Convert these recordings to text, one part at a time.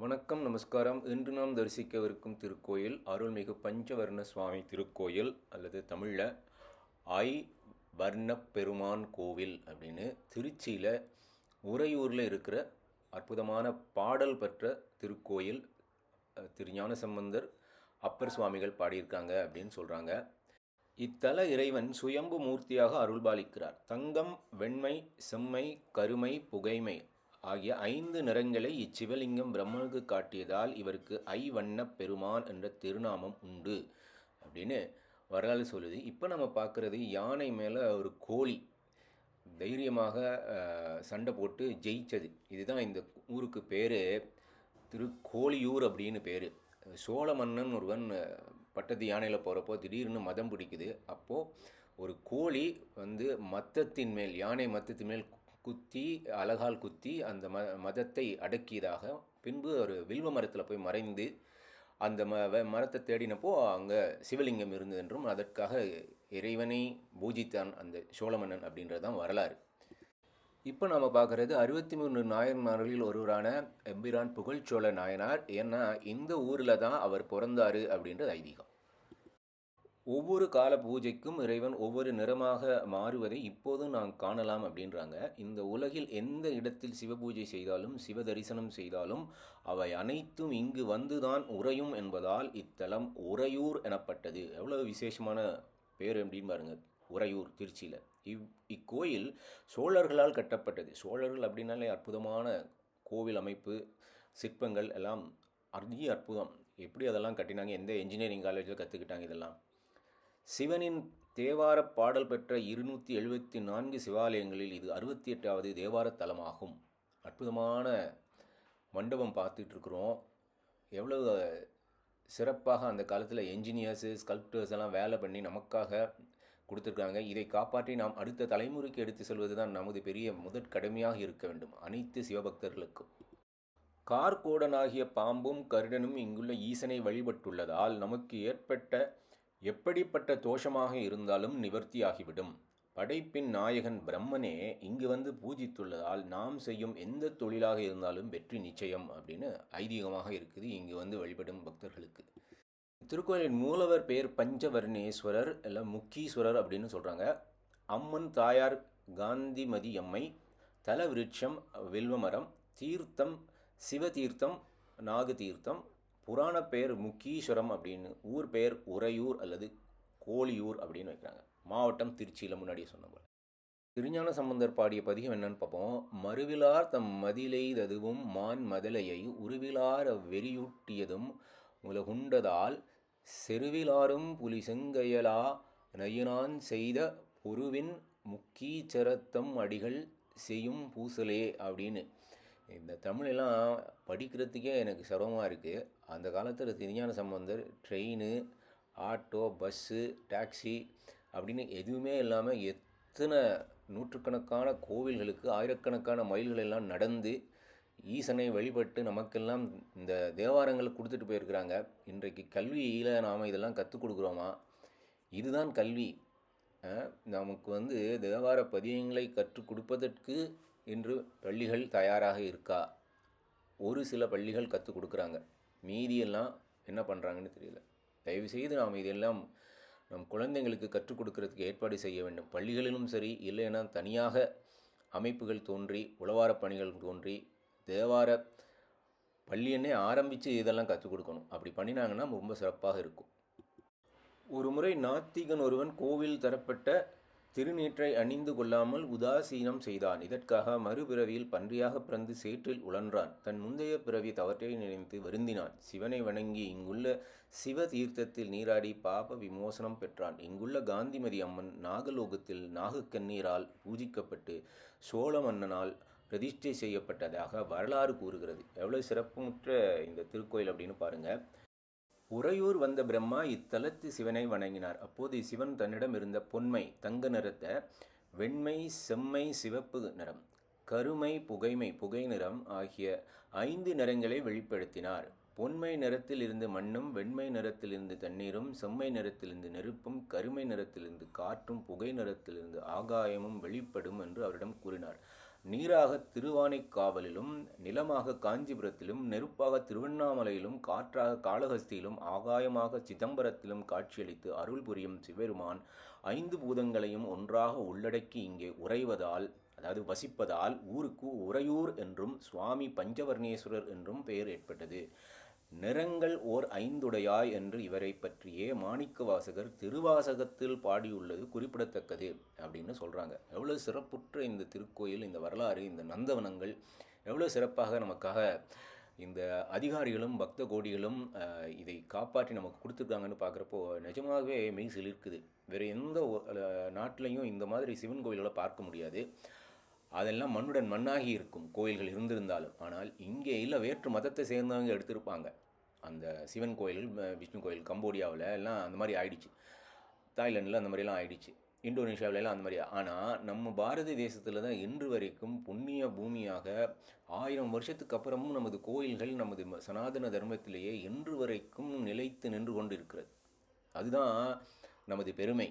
வணக்கம் நமஸ்காரம். இன்று நாம் தரிசிக்கவிருக்கும் திருக்கோயில் அருள்மிகு பஞ்சவர்ண சுவாமி திருக்கோயில் அல்லது தமிழில் ஐ வர்ண பெருமான் கோவில் அப்படின்னு திருச்சியில் உறையூரில் இருக்கிற அற்புதமான பாடல் பெற்ற திருக்கோயில் திரு ஞானசம்பந்தர் அப்பர் சுவாமிகள் பாடியிருக்காங்க அப்படின்னு சொல்கிறாங்க இத்தல இறைவன் சுயம்பு மூர்த்தியாக அருள்பாலிக்கிறார். தங்கம் வெண்மை செம்மை கருமை புகைமை ஆகிய ஐந்து நிறங்களை இச்சிவலிங்கம் பிரம்மனுக்கு காட்டியதால் இவருக்கு ஐ வண்ணப் பெருமான் என்ற திருநாமம் உண்டு. அப்படின்னு வரலாறு சொல்லுது. இப்போ நம்ம பார்க்குறது யானை மேலே ஒரு கோழி தைரியமாக சண்டை போட்டு ஜெயிச்சது. இதுதான் இந்த ஊருக்கு பேர். திருக்கோழியூர் அப்படின்னு பேர். சோழ மன்னன் ஒருவன் பட்டத்து யானையில் போகிறப்போ திடீர்னு மதம் பிடிக்குது. அப்போது ஒரு கோழி வந்து மத்தத்தின் மேல் யானை மத்தத்தின் மேல் குத்தி அழகால் குத்தி அந்த ம மதத்தை அடக்கியதாக பின்பு ஒரு வில்வ மரத்தில் போய் மறைந்து அந்த ம வ- மரத்தை தேடினப்போ அங்கே சிவலிங்கம் இருந்தது என்றும் அதற்காக இறைவனை பூஜித்தான் அந்த சோழமன்னன் அப்படின்றது தான் வரலாறு. இப்போ நாம் பார்க்குறது அறுபத்தி மூணு நாயன்மார்களில் ஒருவரான எம்பிரான் புகழ்ச்சோழ நாயனார். ஏன்னா இந்த ஊரில் தான் அவர் பிறந்தார் அப்படின்றது ஐதீகம். ஒவ்வொரு கால பூஜைக்கும் இறைவன் ஒவ்வொரு நிறமாக மாறுவதை இப்போதும் நாம் காணலாம் அப்படின்றாங்க. இந்த உலகில் எந்த இடத்தில் சிவபூஜை செய்தாலும் சிவ தரிசனம் செய்தாலும் அவை அனைத்தும் இங்கு வந்துதான் உறையும் என்பதால் இத்தலம் உறையூர் எனப்பட்டது. எவ்வளவு விசேஷமான பேர் அப்படின்னு பாருங்க. உறையூர் திருச்சியில். இவ் இக்கோயில் சோழர்களால் கட்டப்பட்டது. சோழர்கள் அப்படின்னாலே அற்புதமான கோவில் அமைப்பு சிற்பங்கள் எல்லாம் அதி அற்புதம். எப்படி அதெல்லாம் கட்டினாங்க? எந்த இன்ஜினியரிங் காலேஜில் கற்றுக்கிட்டாங்க இதெல்லாம்? சிவனின் தேவார பாடல் பெற்ற இருநூற்றி எழுபத்தி நான்கு சிவாலயங்களில் இது அறுபத்தி எட்டாவது தேவார தலமாகும். அற்புதமான மண்டபம் பார்த்துட்ருக்குறோம். எவ்வளவு சிறப்பாக அந்த காலத்தில் என்ஜினியர்ஸு ஸ்கல்ப்டர்ஸ் எல்லாம் வேலை பண்ணி நமக்காக கொடுத்துருக்காங்க. இதை காப்பாற்றி நாம் அடுத்த தலைமுறைக்கு எடுத்து செல்வது தான் நமது பெரிய முதற் கடமையாக இருக்க வேண்டும். அனைத்து சிவபக்தர்களுக்கும். கார்கோடனாகிய பாம்பும் கருடனும் இங்குள்ள ஈசனை வழிபட்டுள்ளதால் நமக்கு ஏற்பட்ட எப்படிப்பட்ட தோஷமாக இருந்தாலும் நிவர்த்தியாகிவிடும். படைப்பின் நாயகன் பிரம்மனே இங்கு வந்து பூஜித்துள்ளதால் நாம் செய்யும் எந்த தொழிலாக இருந்தாலும் வெற்றி நிச்சயம் அப்படின்னு ஐதீகமாக இருக்குது இங்கு வந்து வழிபடும் பக்தர்களுக்கு. திருக்கோயிலின் மூலவர் பெயர் பஞ்சவர்ணேஸ்வரர் இல்லை முக்கீஸ்வரர் அப்படின்னு சொல்கிறாங்க அம்மன் தாயார் காந்திமதி அம்மை தல விருட்சம் வில்வமரம் தீர்த்தம் சிவதீர்த்தம் நாகதீர்த்தம் புராண பெயர் முக்கீஸ்வரம் அப்படின்னு ஊர் பெயர் உறையூர் அல்லது கோழியூர் அப்படின்னு வைக்கிறாங்க. மாவட்டம் திருச்சியில் முன்னாடியே சொன்ன திருஞான சம்பந்தர் பாடிய பதிகம் என்னன்னு பார்ப்போம். மறுவிலார் தம் மதிலைததுவும் மான் மதலையை உருவிலார் வெறியூட்டியதும் உலகுண்டதால் செருவிலாரும் புலி செங்கையலா நயினான் செய்த பொருவின் முக்கீச்சரத்தம் அடிகள் செய்யும் பூசலே அப்படின்னு இந்த தமிழெல்லாம் படிக்கிறதுக்கே எனக்கு சிரமமாக இருக்குது அந்த காலத்தில் Thirugnana Sambandar train auto bus taxi அப்படின்னு எதுவுமே இல்லாமல் எத்தனை நூற்றுக்கணக்கான கோவில்களுக்கு ஆயிரக்கணக்கான மயில்கள் எல்லாம் நடந்து ஈசனை வழிபட்டு நமக்கெல்லாம் இந்த தேவாரங்களை கொடுத்துட்டு போயிருக்கிறாங்க. இன்றைக்கு கல்வியில் நாம் இதெல்லாம் கற்றுக் கொடுக்குறோமா? இதுதான் கல்வி. நமக்கு வந்து தேவார பதியங்களை கற்றுக் கொடுப்பதற்கு இன்று பள்ளிகள் தயாராக இருக்கா? ஒரு சில பள்ளிகள் கற்றுக் கொடுக்குறாங்க. மீதியெல்லாம் என்ன பண்ணுறாங்கன்னு தெரியல. தயவுசெய்து நாம் இதெல்லாம் நம் குழந்தைங்களுக்கு கற்றுக் கொடுக்கறதுக்கு ஏற்பாடு செய்ய வேண்டும். பள்ளிகளிலும் சரி இல்லைன்னா தனியாக அமைப்புகள் தோன்றி உளவாரப் பணிகள் தோன்றி தேவார பள்ளியன்னே ஆரம்பித்து இதெல்லாம் கற்றுக் கொடுக்கணும். அப்படி பண்ணினாங்கன்னா ரொம்ப சிறப்பாக இருக்கும். ஒரு முறை நாத்திகன் ஒருவன் கோவில் தரப்பட்ட திருநீற்றை அணிந்து கொள்ளாமல் உதாசீனம் செய்தான். இதற்காக மறுபிறவியில் பன்றியாக பிறந்து சேற்றில் உழன்றான். தன் முந்தைய பிறவி தவற்றை நினைத்து வருந்தினான். சிவனை வணங்கி இங்குள்ள சிவ தீர்த்தத்தில் நீராடி பாப விமோசனம் பெற்றான். இங்குள்ள காந்திமதி அம்மன் நாகலோகத்தில் நாகக்கண்ணீரால் பூஜிக்கப்பட்டு சோழ மன்னனால் பிரதிஷ்டை செய்யப்பட்டதாக வரலாறு கூறுகிறது. எவ்வளவு சிறப்புமுற்ற இந்த திருக்கோயில் அப்படின்னு பாருங்க. உறையூர் வந்த பிரம்மா இத்தலத்து சிவனை வணங்கினார். அப்போது சிவன் தன்னிடம் இருந்த பொன்மை தங்க நிறத்தை வெண்மை செம்மை சிவப்பு நிறம் கருமை புகைமை புகை நிறம் ஆகிய ஐந்து நிறங்களை வெளிப்படுத்தினார். பொன்மை நிறத்தில் இருந்து மண்ணும் வெண்மை நிறத்திலிருந்து தண்ணீரும் செம்மை நிறத்திலிருந்து நெருப்பும் கருமை நிறத்திலிருந்து காற்றும் புகை நிறத்திலிருந்து ஆகாயமும் வெளிப்படும் என்று அவரிடம் கூறினார். நீராக திருவானைக்காவலிலும் நிலமாக காஞ்சிபுரத்திலும் நெருப்பாக திருவண்ணாமலையிலும் காற்றாக காளஹஸ்தியிலும் ஆகாயமாக சிதம்பரத்திலும் காட்சியளித்து அருள் புரியும் சிவெருமான் ஐந்து பூதங்களையும் ஒன்றாக உள்ளடக்கி இங்கே உறைவதால் அதாவது வசிப்பதால் ஊருக்கு உறையூர் என்றும் சுவாமி பஞ்சவர்ணேஸ்வரர் என்றும் பெயர் ஏற்பட்டது. நிறங்கள் ஓர் ஐந்துடையாய் என்று இவரை பற்றியே மாணிக்க வாசகர் திருவாசகத்தில் பாடியுள்ளது குறிப்பிடத்தக்கது அப்படின்னு சொல்கிறாங்க எவ்வளோ சிறப்புற்ற இந்த திருக்கோயில் இந்த வரலாறு இந்த நந்தவனங்கள் எவ்வளோ சிறப்பாக நமக்காக இந்த அதிகாரிகளும் பக்த கோடிகளும் இதை காப்பாற்றி நமக்கு கொடுத்துருக்காங்கன்னு பார்க்குறப்போ நிஜமாகவே மெய் சிலிர்க்குது. வேறு எந்த நாட்டிலையும் இந்த மாதிரி சிவன் கோயில்களை பார்க்க முடியாது. அதெல்லாம் மண்ணுடன் மண்ணாகி இருக்கும் கோயில்கள் இருந்திருந்தாலும். ஆனால் இங்கே இல்லை வேற்று மதத்தை சேர்ந்தவங்க எடுத்திருப்பாங்க. அந்த சிவன் கோயில் விஷ்ணு கோயில் கம்போடியாவில் எல்லாம் அந்த மாதிரி ஆயிடுச்சு. தாய்லாண்டில் அந்த மாதிரிலாம் ஆயிடுச்சு. இந்தோனேஷியாவுல எல்லாம் அந்த மாதிரி. ஆனால் நம்ம பாரத தேசத்தில் தான் இன்று வரைக்கும் புண்ணிய பூமியாக ஆயிரம் வருஷத்துக்கு அப்புறமும் நமது கோயில்கள் நமது சனாதன தர்மத்திலேயே இன்று வரைக்கும் நிலைத்து நின்று கொண்டு இருக்கிறது அதுதான் நமது பெருமை.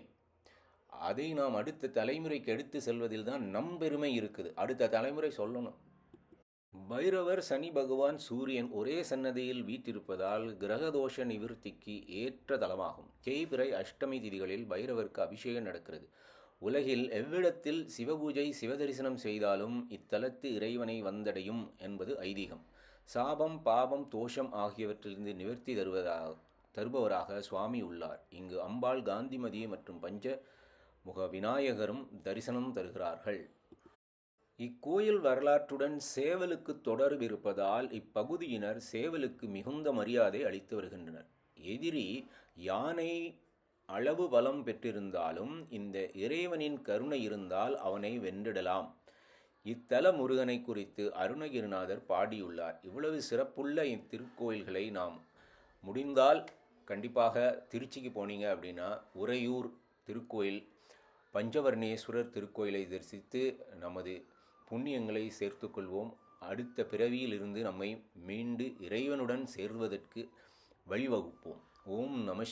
அதை நாம் அடுத்த தலைமுறைக்கு எடுத்து செல்வதில் தான் நம் பெருமை இருக்குது. அடுத்த தலைமுறை சொல்லணும். பைரவர் சனி பகவான் சூரியன் ஒரே சன்னதியில் வீற்றிருப்பதால் கிரகதோஷ நிவிருத்திக்கு ஏற்ற தலமாகும். தேய்பிறை அஷ்டமி திதிகளில் பைரவருக்கு அபிஷேகம் நடக்கிறது. உலகில் எவ்விடத்தில் சிவபூஜை சிவதரிசனம் செய்தாலும் இத்தலத்து இறைவனை வந்தடையும் என்பது ஐதீகம். சாபம் பாபம் தோஷம் ஆகியவற்றிலிருந்து நிவர்த்தி தருவதாக தருபவராக சுவாமி உள்ளார். இங்கு அம்பாள் காந்திமதி மற்றும் பஞ்ச முக விநாயகரும் தரிசனம் தருகிறார்கள். இக்கோயில் வரலாற்றுடன் சேவலுக்கு தொடர்பு இருப்பதால் இப்பகுதியினர் சேவலுக்கு மிகுந்த மரியாதை அளித்து வருகின்றனர். எதிரி யானை அளவு பலம் பெற்றிருந்தாலும் இந்த இறைவனின் கருணை இருந்தால் அவனை வென்றிடலாம். இத்தல முருகனை குறித்து அருணகிரிநாதர் பாடியுள்ளார். இவ்வளவு சிறப்புள்ள இத்திருக்கோயில்களை நாம் முடிந்தால் கண்டிப்பாக திருச்சிக்கு போனீங்க அப்படின்னா உறையூர் திருக்கோயில் பஞ்சவர்ணேஸ்வரர் திருக்கோயிலை தரிசித்து நமது புண்ணியங்களை சேர்த்துக்கொள்வோம். அடுத்த பிறவியில் இருந்து நம்மை மீண்டு இறைவனுடன் சேர்வதற்கு வழிவகுப்போம். ஓம் நம